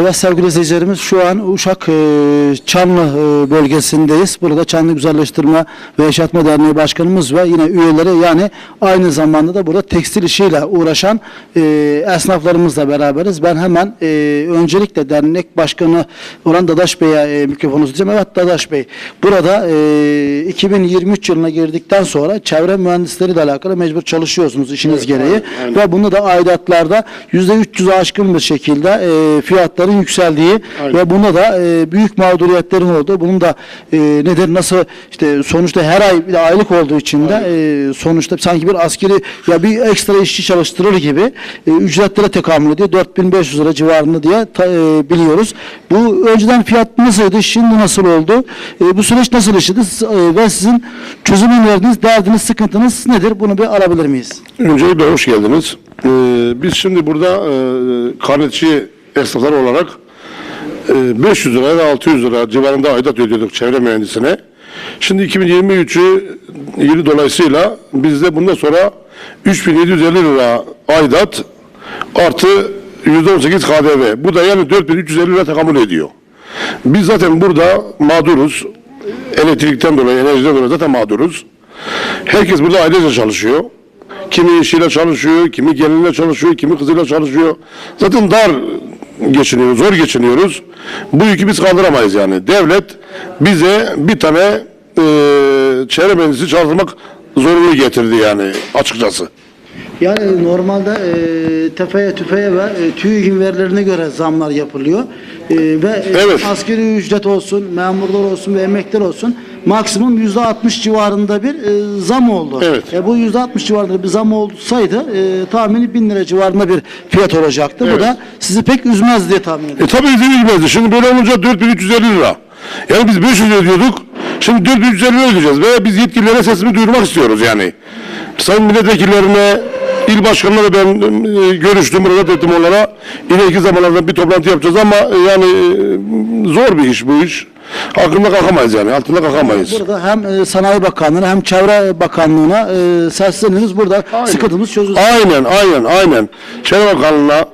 Evet sevgili izleyicilerimiz şu an Uşak e, Çanlı e, bölgesindeyiz. Burada Çanlı Güzelleştirme ve Yaşatma Derneği Başkanımız ve yine üyeleri yani aynı zamanda da burada tekstil işiyle uğraşan e, esnaflarımızla beraberiz. Ben hemen e, öncelikle dernek başkanı olan Dadaş Bey'e e, mikrofonu uzatacağım. Evet Dadaş Bey burada e, 2023 yılına girdikten sonra çevre mühendisleriyle alakalı mecbur çalışıyorsunuz işiniz gereği. Ve bunu da aidatlarda %300'ü aşkın bir şekilde e, fiyatların yükseldiği ve bunda da e, büyük mağduriyetlerin olduğu. Bunun da e, nedir nasıl işte sonuçta her ay bir de aylık olduğu için de e, sonuçta sanki bir askeri ya bir ekstra işçi çalıştırır gibi e, ücretlere tekamül ediyor. 4500 lira civarında diye ta- e, biliyoruz. Bu önceden fiyat nasıldı? Şimdi nasıl oldu? E, bu süreç nasıl işledi? E, ve sizin çözüm öneriniz, derdiniz, sıkıntınız nedir? Bunu bir alabilir miyiz? Öncelikle hoş geldiniz. Ee, biz şimdi burada e, karnetçi esnaflar olarak e, 500 lira ve 600 lira civarında aidat ödüyorduk çevre mühendisine. Şimdi 2023'ü yılı dolayısıyla bizde bundan sonra 3750 lira aidat artı %18 KDV. Bu da yani 4350 lira tekamül ediyor. Biz zaten burada mağduruz. Elektrikten dolayı, enerjiden dolayı zaten mağduruz. Herkes burada ailece çalışıyor. Kimi işiyle çalışıyor, kimi gelinle çalışıyor, kimi kızıyla çalışıyor. Zaten dar geçiniyoruz, zor geçiniyoruz. Bu yükü biz kaldıramayız yani. Devlet bize bir tane e, çevre mühendisi çalıştırmak zorunlu getirdi yani açıkçası. Yani normalde e, tefeye tüfeğe ve e, TÜİK'in verilerine göre zamlar yapılıyor. E, ve e, Evet. askeri ücret olsun, memurlar olsun ve emekliler olsun maksimum yüzde 60 civarında bir e, zam oldu. Evet. E, bu yüzde 60 civarında bir zam olsaydı e, tahmini 1000 lira civarında bir fiyat olacaktı. Bu Evet. da sizi pek üzmez diye tahmin ediyorum. E tabii izin bilmezdi. Şimdi böyle olunca 4350 lira. Yani biz 500 ödüyorduk. Şimdi 4350 lira ödeyeceğiz. Ve biz yetkililere sesimi duyurmak istiyoruz yani. Sayın milletvekillerine, il başkanına da ben e, görüştüm, müracaat ettim onlara. İleriki zamanlarda bir toplantı yapacağız ama e, yani e, zor bir iş bu iş. Hakkında kalkamayız yani, altında kalkamayız. Burada hem e, Sanayi Bakanlığı'na hem Çevre Bakanlığı'na e, sesleniyoruz. Burada sıkıntımız çözülsün. Aynen, aynen, aynen. Çevre Bakanlığı'na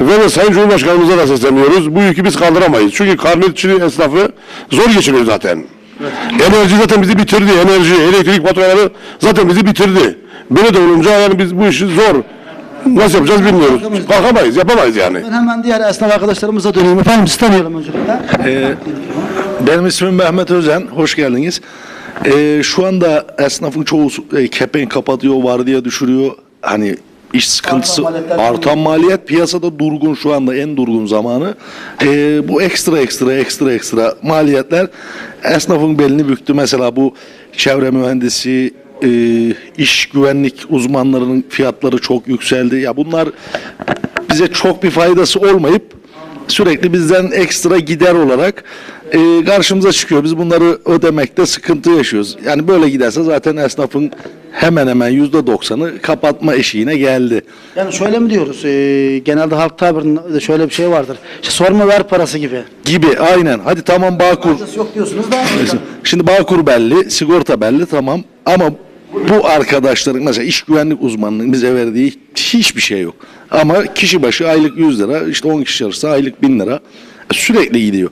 ve de Sayın Cumhurbaşkanımıza da sesleniyoruz. Bu yükü biz kaldıramayız. Çünkü karnetçi esnafı zor geçiniyor zaten. Enerji zaten bizi bitirdi. Enerji, elektrik faturaları zaten bizi bitirdi. Böyle de olunca yani biz bu işi zor. Nasıl yapacağız bilmiyoruz. Kalkamayız, yapamayız yani. Ben hemen diğer esnaf arkadaşlarımıza döneyim. Efendim sizi tanıyalım öncelikle. Ee, benim ismim Mehmet Özen. Hoş geldiniz. Ee, şu anda esnafın çoğu e, kepenk kapatıyor, vardiya düşürüyor. Hani iş sıkıntısı, Artan artan maliyet piyasada durgun şu anda en durgun zamanı. Ee, bu ekstra ekstra ekstra ekstra maliyetler esnafın belini büktü. Mesela bu çevre mühendisi, e, iş güvenlik uzmanlarının fiyatları çok yükseldi. Ya bunlar bize çok bir faydası olmayıp sürekli bizden ekstra gider olarak e, karşımıza çıkıyor. Biz bunları ödemekte sıkıntı yaşıyoruz. Yani böyle giderse zaten esnafın hemen hemen yüzde doksanı kapatma eşiğine geldi. Yani şöyle mi diyoruz? e, genelde halk tabirinde şöyle bir şey vardır. İşte sorma ver parası gibi. Gibi aynen. Hadi tamam Bağkur. Faydası yok diyorsunuz da. Şimdi Bağkur belli, sigorta belli tamam ama bu arkadaşların mesela iş güvenlik uzmanının bize verdiği hiçbir şey yok. Ama kişi başı aylık 100 lira, işte 10 kişi çalışsa aylık 1000 lira sürekli gidiyor.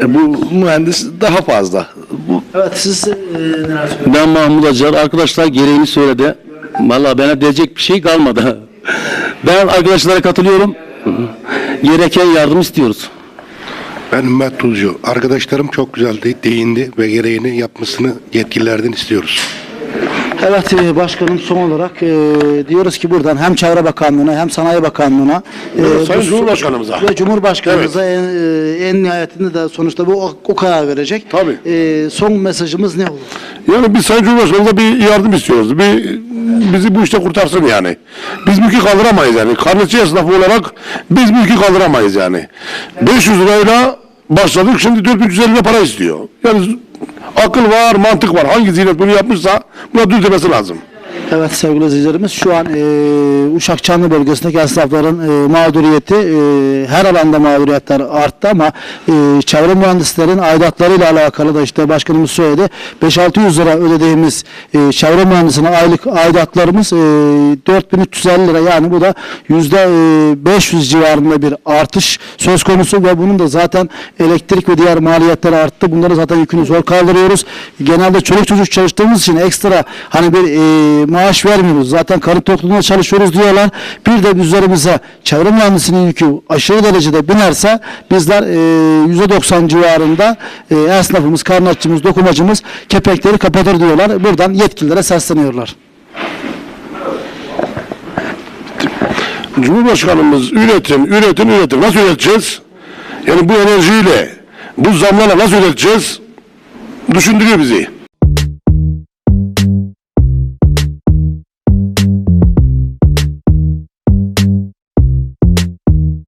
E bu mühendis daha fazla. Bu Evet siz e? Ben Mahmut Acar. Arkadaşlar gereğini söyledi. Vallahi bana diyecek bir şey kalmadı. Ben arkadaşlara katılıyorum. Gereken yardım istiyoruz. Ben Ümmet Tuzcu. Arkadaşlarım çok güzel de- değindi ve gereğini yapmasını yetkililerden istiyoruz. Evet e, başkanım son olarak e, diyoruz ki buradan hem Çevre Bakanlığı'na hem Sanayi Bakanlığı'na Evet, bu- Sayın Cumhurbaşkanımıza. ve Cumhurbaşkanımıza en, e, en nihayetinde de sonuçta bu o, o karar verecek. Tabii. E, son mesajımız ne olur? Yani biz Sayın Cumhurbaşkanımıza bir yardım istiyoruz. Bir bizi bu işte kurtarsın yani. Biz yükü kaldıramayız yani. Karnetçi esnafı olarak biz bu yükü kaldıramayız yani. 500 lirayla başladık şimdi 4350 lira para istiyor. Yani akıl var, mantık var. Hangi zihniyet bunu yapmışsa buna düz demesi lazım. Evet sevgili izleyicilerimiz şu an e, Uşak Çanlı bölgesindeki esnafların e, mağduriyeti e, her alanda mağduriyetler arttı ama e, çevre mühendislerin aidatlarıyla alakalı da işte başkanımız söyledi 5-600 lira ödediğimiz e, çevre mühendisine aylık aidatlarımız e, 4350 lira yani bu da yüzde e, 500 civarında bir artış söz konusu ve bunun da zaten elektrik ve diğer maliyetler arttı. Bunları zaten yükünü zor kaldırıyoruz. Genelde çocuk çocuk çalıştığımız için ekstra hani bir e, maaş vermiyoruz. Zaten karın tokluğunda çalışıyoruz diyorlar. Bir de üzerimize çevre mühendisinin yükü aşırı derecede binerse bizler e, %90 civarında e, esnafımız, karnatçımız, dokumacımız kepekleri kapatır diyorlar. Buradan yetkililere sesleniyorlar. Cumhurbaşkanımız üretin, üretin, üretin. Nasıl üreteceğiz? Yani bu enerjiyle, bu zamlarla nasıl üreteceğiz? Düşündürüyor bizi.